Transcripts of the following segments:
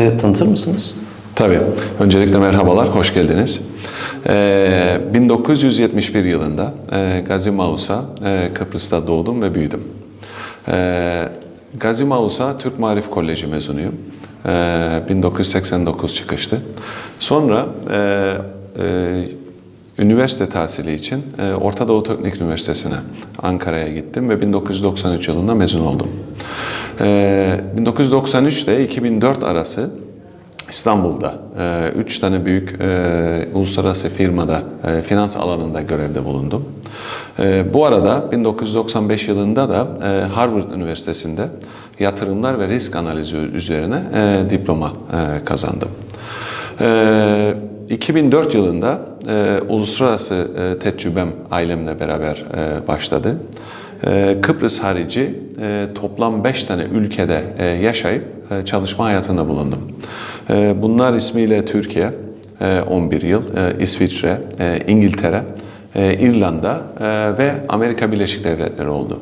bize tanıtır mısınız? Tabii. Öncelikle merhabalar, hoş geldiniz. Ee, 1971 yılında e, Gazi Mausa, e, Kıbrıs'ta doğdum ve büyüdüm. Ee, Gazi Mausa Türk Marif Koleji mezunuyum. Ee, 1989 çıkıştı. Sonra e, e, üniversite tahsili için e, Orta Doğu Teknik Üniversitesi'ne Ankara'ya gittim ve 1993 yılında mezun oldum. Ee, 1993 ile 2004 arası İstanbul'da e, üç tane büyük e, uluslararası firmada finans alanında görevde bulundum. Bu arada 1995 yılında da Harvard Üniversitesi'nde yatırımlar ve risk analizi üzerine diploma kazandım. E, 2004 yılında uluslararası tecrübem ailemle beraber başladı. E, Kıbrıs harici e, toplam 5 tane ülkede e, yaşayıp e, çalışma hayatında bulundum. Bunlar ismiyle Türkiye, e, 11 yıl, İsviçre, İngiltere, İrlanda ve Amerika Birleşik Devletleri oldu.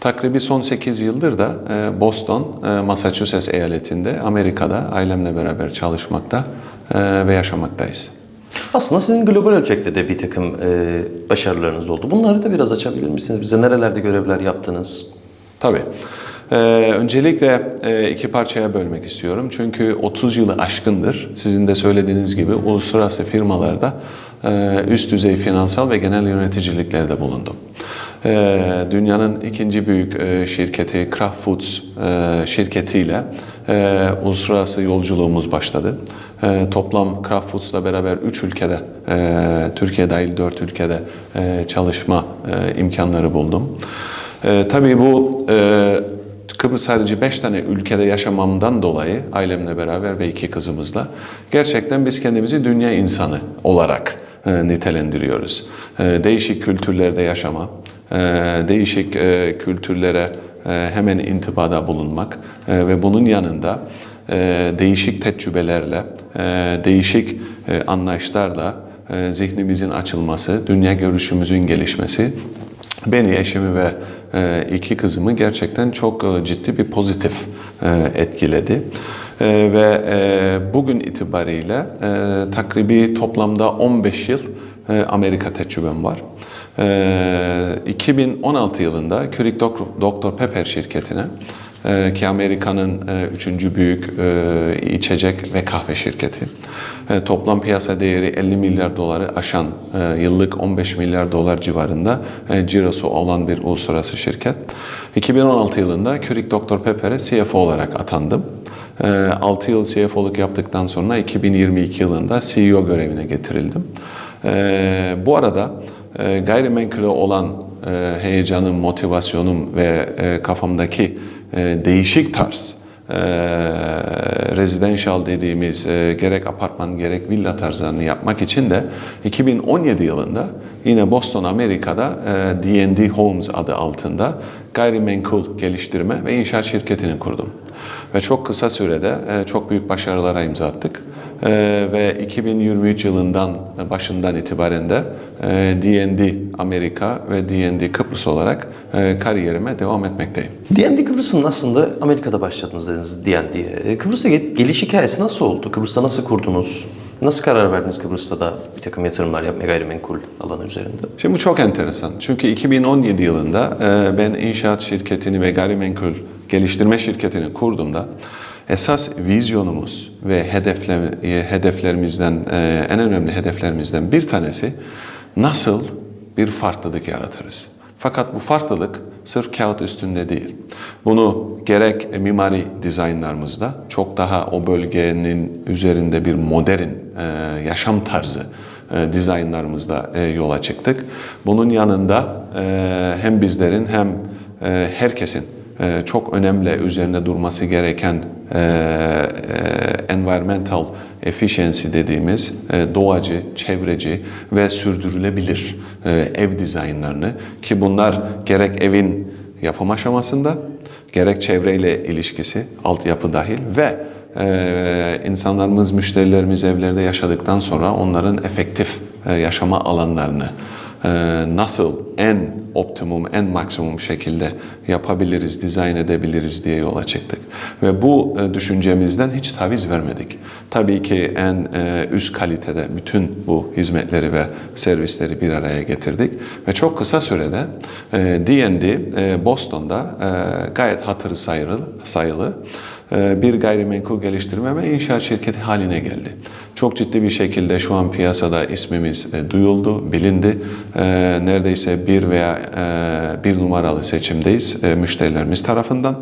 Takribi son 8 yıldır da Boston, Massachusetts eyaletinde Amerika'da ailemle beraber çalışmakta ve yaşamaktayız. Aslında sizin global ölçekte de bir takım e, başarılarınız oldu. Bunları da biraz açabilir misiniz? Bize nerelerde görevler yaptınız? Tabii. Ee, öncelikle e, iki parçaya bölmek istiyorum. Çünkü 30 yılı aşkındır sizin de söylediğiniz gibi uluslararası firmalarda e, üst düzey finansal ve genel yöneticiliklerde bulundum. E, dünyanın ikinci büyük e, şirketi Kraft Foods e, şirketiyle e, uluslararası yolculuğumuz başladı. E, toplam Kraft Foods'la beraber 3 ülkede, e, Türkiye dahil 4 ülkede e, çalışma e, imkanları buldum. E, tabii bu e, Kıbrıs harici 5 tane ülkede yaşamamdan dolayı ailemle beraber ve iki kızımızla gerçekten biz kendimizi dünya insanı olarak e, nitelendiriyoruz. E, değişik kültürlerde yaşama, e, değişik e, kültürlere e, hemen intibada bulunmak e, ve bunun yanında e, değişik tecrübelerle, e, değişik e, anlayışlarla e, zihnimizin açılması, dünya görüşümüzün gelişmesi beni, eşimi ve iki kızımı gerçekten çok ciddi bir pozitif etkiledi. Ve bugün itibariyle takribi toplamda 15 yıl Amerika tecrübem var. E, 2016 yılında Keurig Dr. Pepper şirketine e, ki Amerika'nın e, üçüncü büyük e, içecek ve kahve şirketi. E, Toplam piyasa değeri 50 milyar doları aşan yıllık 15 milyar dolar civarında cirosu olan bir uluslararası şirket. 2016 yılında Keurig Dr. Pepper'e CFO olarak atandım. 6 yıl CFO'luk yaptıktan sonra 2022 yılında CEO görevine getirildim. Bu arada gayrimenkule olan e, heyecanım, motivasyonum ve e, kafamdaki e, değişik tarz e, residential dediğimiz gerek apartman gerek villa tarzlarını yapmak için de 2017 yılında yine Boston Amerika'da e, D&D Homes adı altında gayrimenkul geliştirme ve inşaat şirketini kurdum. Ve çok kısa sürede çok büyük başarılara imza attık. Ee, ve 2023 yılından başından itibaren de e, D&D Amerika ve D&D Kıbrıs olarak e, kariyerime devam etmekteyim. D&D Kıbrıs'ın aslında Amerika'da başladınız dediniz D&D'ye. E, Kıbrıs'a ge- geliş hikayesi nasıl oldu? Kıbrıs'ta nasıl kurdunuz? Nasıl karar verdiniz Kıbrıs'ta da bir takım yatırımlar yapmaya gayrimenkul alanı üzerinde? Şimdi bu çok enteresan. Çünkü 2017 yılında e, ben inşaat şirketini ve gayrimenkul geliştirme şirketini kurduğumda esas vizyonumuz ve hedefler, e, hedeflerimizden e, en önemli hedeflerimizden bir tanesi nasıl bir farklılık yaratırız. Fakat bu farklılık sırf kağıt üstünde değil. Bunu gerek mimari dizaynlarımızda çok daha o bölgenin üzerinde bir modern e, yaşam tarzı dizaynlarımızda yola çıktık. Bunun yanında hem bizlerin hem herkesin çok önemli üzerine durması gereken e, e, environmental efficiency dediğimiz e, doğacı, çevreci ve sürdürülebilir e, ev dizaynlarını ki bunlar gerek evin yapım aşamasında gerek çevreyle ilişkisi, altyapı dahil ve e, insanlarımız, müşterilerimiz evlerde yaşadıktan sonra onların efektif e, yaşama alanlarını e, nasıl en optimum, en maksimum şekilde yapabiliriz, dizayn edebiliriz diye yola çıktık. Ve bu e, düşüncemizden hiç taviz vermedik. Tabii ki en e, üst kalitede bütün bu hizmetleri ve servisleri bir araya getirdik. Ve çok kısa sürede D&D e, Boston'da gayet hatırı sayılı, sayılı bir gayrimenkul geliştirme ve inşaat şirketi haline geldi. Çok ciddi bir şekilde şu an piyasada ismimiz e, duyuldu, bilindi. E, Neredeyse bir veya e, bir numaralı seçimdeyiz e, müşterilerimiz tarafından.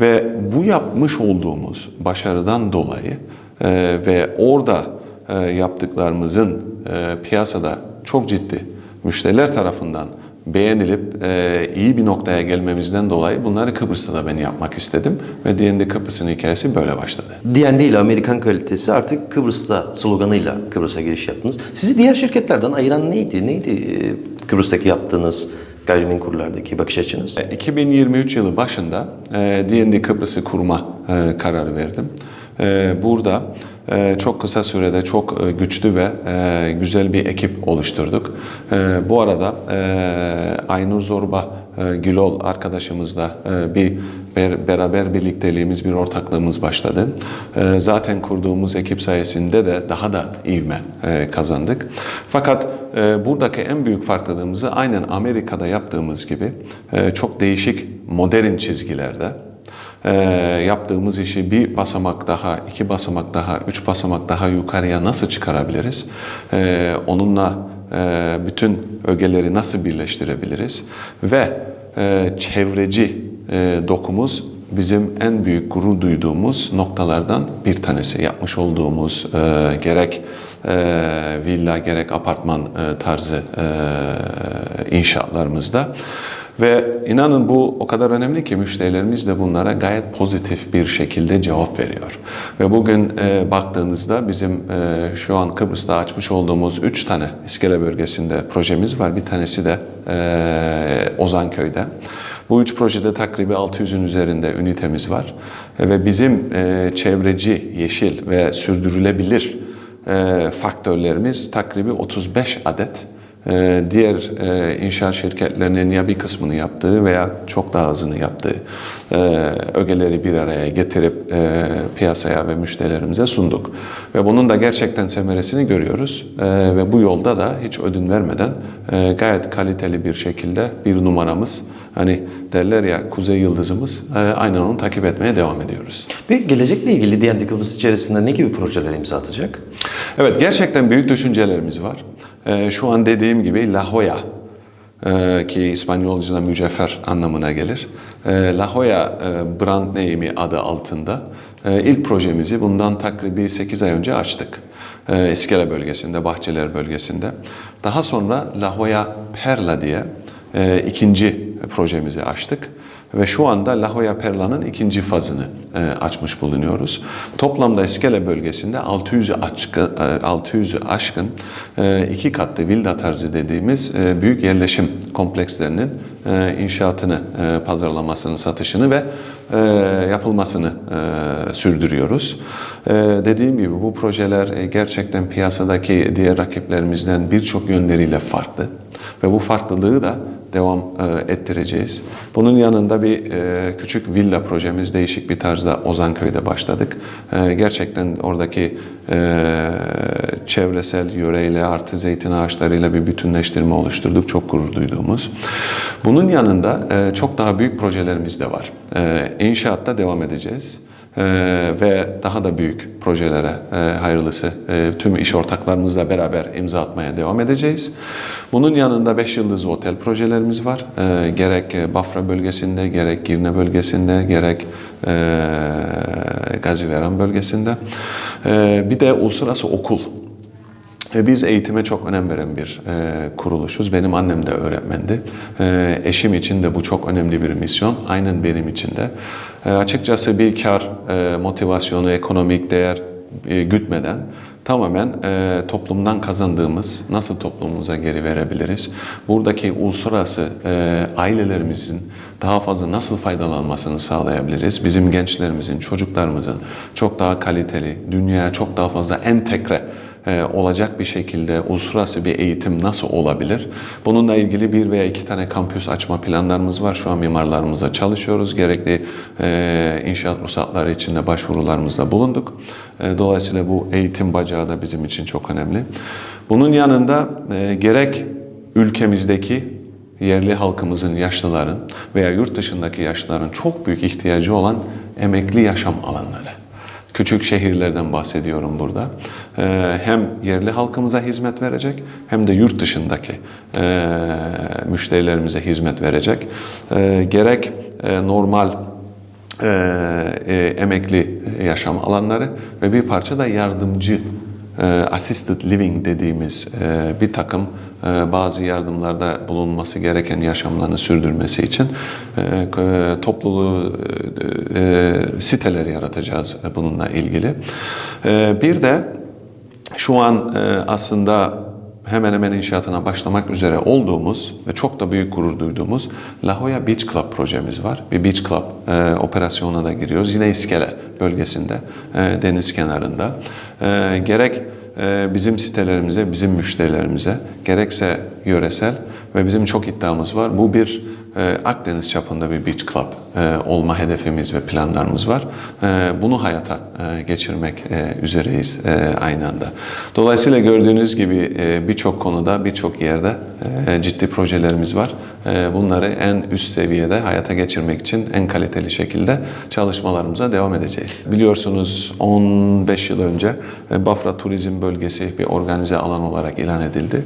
Ve bu yapmış olduğumuz başarıdan dolayı e, ve orada e, yaptıklarımızın e, piyasada çok ciddi müşteriler tarafından beğenilip e, iyi bir noktaya gelmemizden dolayı bunları Kıbrıs'ta da ben yapmak istedim ve D&D Kıbrıs'ın hikayesi böyle başladı. D&D ile Amerikan kalitesi artık Kıbrıs'ta sloganıyla Kıbrıs'a giriş yaptınız. Sizi diğer şirketlerden ayıran neydi? Neydi e, Kıbrıs'taki yaptığınız gayrimenkullerdeki bakış açınız? 2023 yılı başında e, D&D Kıbrıs'ı kurma e, kararı verdim. E, Burada e, çok kısa sürede çok e, güçlü ve e, güzel bir ekip oluşturduk. E, Bu arada e, Aynur Zorba Gülol arkadaşımızla bir ber- beraber birlikteliğimiz, bir ortaklığımız başladı. E, Zaten kurduğumuz ekip sayesinde de daha da ivme kazandık. Fakat buradaki en büyük farklılığımızı aynen Amerika'da yaptığımız gibi çok değişik modern çizgilerde e, yaptığımız işi bir basamak daha, iki basamak daha, üç basamak daha yukarıya nasıl çıkarabiliriz? E, onunla e, bütün ögeleri nasıl birleştirebiliriz? Ve e, çevreci e, dokumuz bizim en büyük gurur duyduğumuz noktalardan bir tanesi. Yapmış olduğumuz e, gerek e, villa gerek apartman e, tarzı e, inşaatlarımızda. Ve inanın bu o kadar önemli ki müşterilerimiz de bunlara gayet pozitif bir şekilde cevap veriyor. Ve bugün e, baktığınızda bizim e, şu an Kıbrıs'ta açmış olduğumuz 3 tane İskele bölgesinde projemiz var. Bir tanesi de e, Ozanköy'de. Bu üç projede takribi 600'ün üzerinde ünitemiz var. E, Ve bizim e, çevreci, yeşil ve sürdürülebilir e, faktörlerimiz takribi 35 adet. E, diğer e, inşaat şirketlerinin ya bir kısmını yaptığı veya çok daha azını yaptığı e, ögeleri bir araya getirip e, piyasaya ve müşterilerimize sunduk. Ve bunun da gerçekten semeresini görüyoruz. Ve bu yolda da hiç ödün vermeden gayet kaliteli bir şekilde bir numaramız Hani derler ya kuzey yıldızımız aynen onu takip etmeye devam ediyoruz. Ve gelecekle ilgili D&D içerisinde ne gibi projeler imza atacak? Evet gerçekten büyük düşüncelerimiz var. E, şu an dediğim gibi La Jolla e, ki İspanyolca'da mücevher anlamına gelir. E, La Jolla e, brand name'i adı altında e, ilk projemizi bundan takribi 8 ay önce açtık. E, İskele bölgesinde, Bahçeler bölgesinde. Daha sonra La Jolla Perla diye e, ikinci projemizi açtık. Ve şu anda La Jolla Perla'nın ikinci fazını e, açmış bulunuyoruz. Toplamda İskele bölgesinde 600'ü aşkın, e, 600'ü aşkın e, iki katlı villa tarzı dediğimiz e, büyük yerleşim komplekslerinin e, inşaatını, e, pazarlamasını, satışını ve e, yapılmasını e, sürdürüyoruz. E, dediğim gibi bu projeler e, gerçekten piyasadaki diğer rakiplerimizden birçok yönleriyle farklı ve bu farklılığı da devam e, ettireceğiz. Bunun yanında bir e, küçük villa projemiz değişik bir tarzda Ozanköy'de başladık. E, gerçekten oradaki çevresel yöreyle artı zeytin ağaçlarıyla bir bütünleştirme oluşturduk. Çok gurur duyduğumuz. Bunun yanında çok daha büyük projelerimiz de var. İnşaatta devam edeceğiz. Ee, ve daha da büyük projelere e, hayırlısı e, tüm iş ortaklarımızla beraber imza atmaya devam edeceğiz. Bunun yanında 5 yıldızlı otel projelerimiz var. Ee, gerek e, Bafra bölgesinde, gerek Girne bölgesinde, gerek Gaziveren bölgesinde. Ee, bir de uluslararası okul Biz eğitime çok önem veren bir e, kuruluşuz. Benim annem de öğretmendi. E, eşim için de bu çok önemli bir misyon. Aynen benim için de. E, açıkçası bir kar e, motivasyonu, ekonomik değer e, gütmeden tamamen e, toplumdan kazandığımız nasıl toplumumuza geri verebiliriz? Buradaki uluslararası e, ailelerimizin daha fazla nasıl faydalanmasını sağlayabiliriz? Bizim gençlerimizin, çocuklarımızın çok daha kaliteli, dünyaya çok daha fazla entegre e, olacak bir şekilde uluslararası bir eğitim nasıl olabilir? Bununla ilgili bir veya iki tane kampüs açma planlarımız var. Şu an mimarlarımızla çalışıyoruz. Gerekli e, inşaat ruhsatları için de başvurularımızda bulunduk. E, dolayısıyla bu eğitim bacağı da bizim için çok önemli. Bunun yanında e, gerek ülkemizdeki yerli halkımızın, yaşlıların veya yurt dışındaki yaşlıların çok büyük ihtiyacı olan emekli yaşam alanları. Küçük şehirlerden bahsediyorum burada. Ee, Hem yerli halkımıza hizmet verecek hem de yurt dışındaki e, müşterilerimize hizmet verecek. Ee, Gerek e, normal e, emekli yaşam alanları ve bir parça da yardımcı assisted living dediğimiz bir takım bazı yardımlarda bulunması gereken yaşamlarını sürdürmesi için e, e, topluluğu e, e, siteler yaratacağız e, bununla ilgili. E, bir de şu an e, aslında hemen hemen inşaatına başlamak üzere olduğumuz ve çok da büyük gurur duyduğumuz La Jolla Beach Club projemiz var. Bir Beach Club e, operasyonuna da giriyoruz. Yine İskele bölgesinde, e, deniz kenarında. E, gerek e, bizim sitelerimize, bizim müşterilerimize, gerekse yöresel ve bizim çok iddiamız var. Bu bir e, Akdeniz çapında bir beach club e, olma hedefimiz ve planlarımız var. E, bunu hayata e, geçirmek e, üzereyiz aynı anda. Dolayısıyla gördüğünüz gibi birçok konuda, birçok yerde ciddi projelerimiz var. Bunları en üst seviyede hayata geçirmek için en kaliteli şekilde çalışmalarımıza devam edeceğiz. Biliyorsunuz 15 yıl önce Bafra Turizm Bölgesi bir organize alan olarak ilan edildi.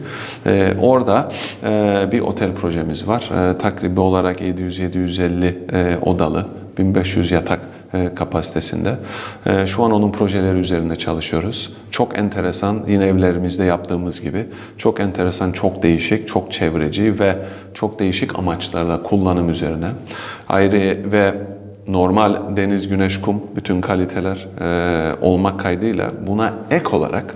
Orada bir otel projemiz var. E, Takribi olarak 700-750 e, odalı, 1500 yatak e, kapasitesinde. E, Şu an onun projeleri üzerinde çalışıyoruz. Çok enteresan, yine evlerimizde yaptığımız gibi çok enteresan, çok değişik, çok çevreci ve çok değişik amaçlarla kullanım üzerine. Ayrı ve normal deniz, güneş, kum bütün kaliteler olmak kaydıyla buna ek olarak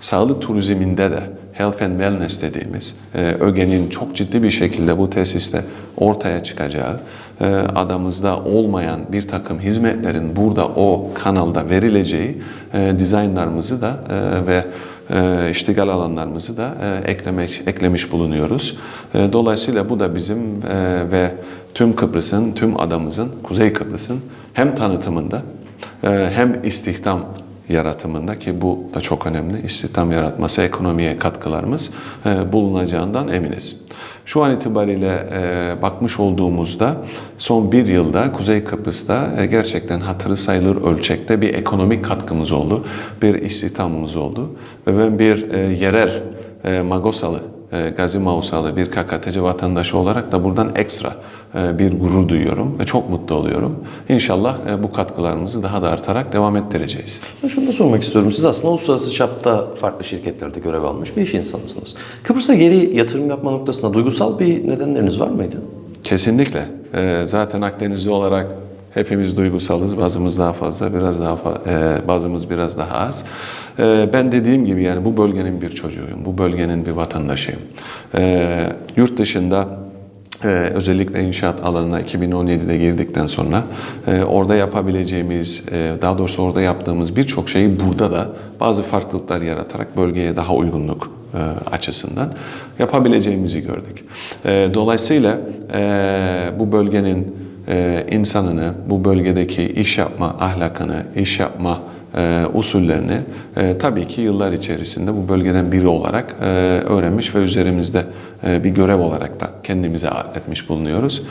sağlık turizminde de health and wellness dediğimiz e, ögenin çok ciddi bir şekilde bu tesiste ortaya çıkacağı, e, adamızda olmayan bir takım hizmetlerin burada o kanalda verileceği e, dizaynlarımızı da ve iştigal alanlarımızı da eklemek, eklemiş bulunuyoruz. Dolayısıyla bu da bizim ve tüm Kıbrıs'ın, tüm adamızın, Kuzey Kıbrıs'ın hem tanıtımında hem istihdam yaratımında ki bu da çok önemli. İstihdam yaratması, ekonomiye katkılarımız e, bulunacağından eminiz. Şu an itibariyle e, bakmış olduğumuzda son bir yılda Kuzey Kıbrıs'ta e, gerçekten hatırı sayılır ölçekte bir ekonomik katkımız oldu. Bir istihdamımız oldu. Ve ben bir yerel Magosalı, Gazi Mausalı bir KKTC vatandaşı olarak da buradan ekstra e, bir gurur duyuyorum ve çok mutlu oluyorum. İnşallah e, bu katkılarımızı daha da artarak devam ettireceğiz. Ben şunu da sormak istiyorum. Siz aslında uluslararası çapta farklı şirketlerde görev almış bir iş insanısınız. Kıbrıs'a geri yatırım yapma noktasında duygusal bir nedenleriniz var mıydı? Kesinlikle. Ee, zaten Akdenizli olarak hepimiz duygusalız. Bazımız daha fazla, biraz daha e, bazımız biraz daha az. Ee, ben dediğim gibi yani bu bölgenin bir çocuğuyum. Bu bölgenin bir vatandaşıyım. Ee, yurt dışında ee, özellikle inşaat alanına 2017'de girdikten sonra e, orada yapabileceğimiz, e, daha doğrusu orada yaptığımız birçok şeyi burada da bazı farklılıklar yaratarak bölgeye daha uygunluk e, açısından yapabileceğimizi gördük. E, dolayısıyla e, bu bölgenin e, insanını, bu bölgedeki iş yapma ahlakını, iş yapma e, usullerini e, tabii ki yıllar içerisinde bu bölgeden biri olarak öğrenmiş ve üzerimizde bir görev olarak da kendimize etmiş bulunuyoruz.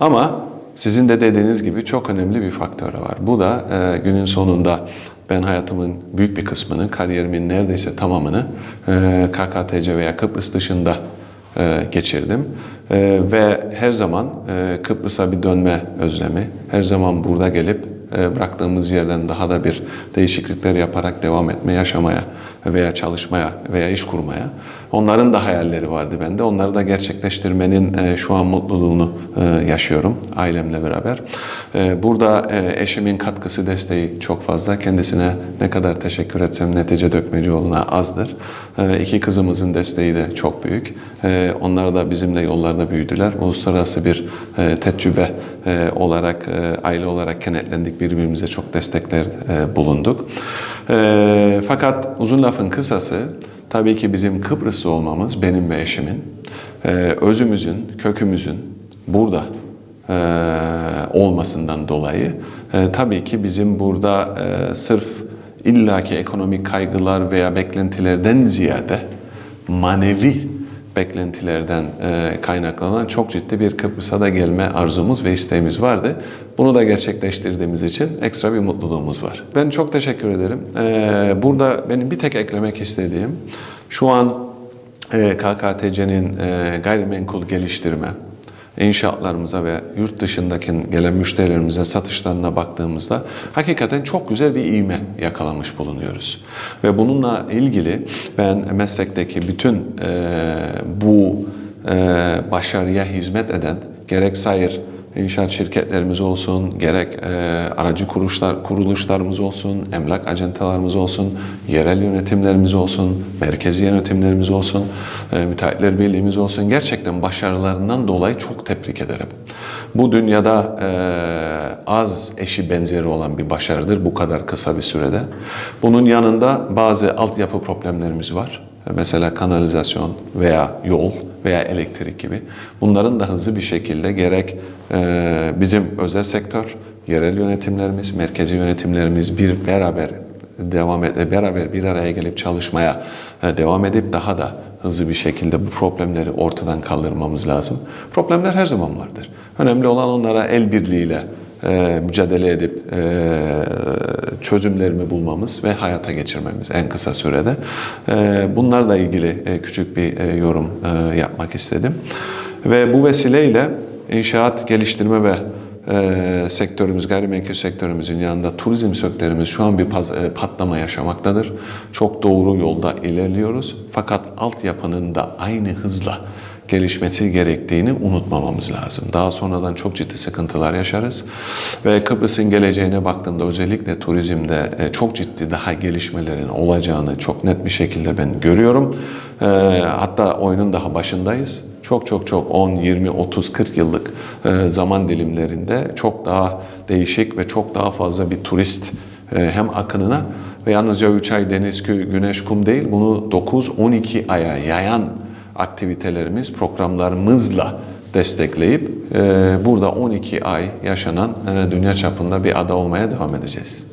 Ama sizin de dediğiniz gibi çok önemli bir faktör var. Bu da günün sonunda ben hayatımın büyük bir kısmını, kariyerimin neredeyse tamamını e, KKTC veya Kıbrıs dışında geçirdim. E, ve her zaman e, Kıbrıs'a bir dönme özlemi, her zaman burada gelip e, bıraktığımız yerden daha da bir değişiklikler yaparak devam etme, yaşamaya veya çalışmaya veya iş kurmaya Onların da hayalleri vardı bende. Onları da gerçekleştirmenin e, şu an mutluluğunu e, yaşıyorum ailemle beraber. E, burada eşimin katkısı, desteği çok fazla. Kendisine ne kadar teşekkür etsem netice dökmecioğlu'na azdır. E, iki kızımızın desteği de çok büyük. Onlar da bizimle yollarda büyüdüler. Uluslararası bir e, tecrübe olarak, aile olarak kenetlendik. Birbirimize çok destekler bulunduk. Fakat uzun lafın kısası, tabii ki bizim Kıbrıslı olmamız, benim ve eşimin, e, özümüzün, kökümüzün burada e, olmasından dolayı e, tabii ki bizim burada e, sırf illaki ekonomik kaygılar veya beklentilerden ziyade manevi beklentilerden kaynaklanan çok ciddi bir Kıbrıs'a da gelme arzumuz ve isteğimiz vardı. Bunu da gerçekleştirdiğimiz için ekstra bir mutluluğumuz var. Ben çok teşekkür ederim. E, burada benim bir tek eklemek istediğim şu an e, KKTC'nin e, gayrimenkul geliştirme, inşaatlarımıza ve yurt dışındaki gelen müşterilerimize satışlarına baktığımızda hakikaten çok güzel bir ivme yakalamış bulunuyoruz. Ve bununla ilgili ben meslekteki bütün e, bu e, başarıya hizmet eden gerek sayır inşaat şirketlerimiz olsun, gerek e, aracı kuruluşlar, kuruluşlarımız olsun, emlak ajantalarımız olsun, yerel yönetimlerimiz olsun, merkezi yönetimlerimiz olsun, e, müteahhitler birliğimiz olsun. Gerçekten başarılarından dolayı çok tebrik ederim. Bu dünyada e, az eşi benzeri olan bir başarıdır bu kadar kısa bir sürede. Bunun yanında bazı altyapı problemlerimiz var. Mesela kanalizasyon veya yol veya elektrik gibi. Bunların da hızlı bir şekilde gerek e, bizim özel sektör, yerel yönetimlerimiz, merkezi yönetimlerimiz bir beraber devam et, beraber bir araya gelip çalışmaya e, devam edip daha da hızlı bir şekilde bu problemleri ortadan kaldırmamız lazım. Problemler her zaman vardır. Önemli olan onlara el birliğiyle e, mücadele edip e, çözümlerini bulmamız ve hayata geçirmemiz en kısa sürede. E, bunlarla ilgili e, küçük bir e, yorum e, yapmak istedim. Ve bu vesileyle inşaat geliştirme ve e, sektörümüz, gayrimenkul sektörümüzün yanında turizm sektörümüz şu an bir paz- e, patlama yaşamaktadır. Çok doğru yolda ilerliyoruz. Fakat altyapının da aynı hızla gelişmesi gerektiğini unutmamamız lazım. Daha sonradan çok ciddi sıkıntılar yaşarız. Ve Kıbrıs'ın geleceğine baktığımda özellikle turizmde e, çok ciddi daha gelişmelerin olacağını çok net bir şekilde ben görüyorum. E, Hatta oyunun daha başındayız. Çok çok çok 10, 20, 30, 40 yıllık e, zaman dilimlerinde çok daha değişik ve çok daha fazla bir turist hem akınına ve yalnızca 3 ay deniz, güneş, kum değil bunu 9-12 aya yayan aktivitelerimiz, programlarımızla destekleyip e, burada 12 ay yaşanan e, dünya çapında bir ada olmaya devam edeceğiz.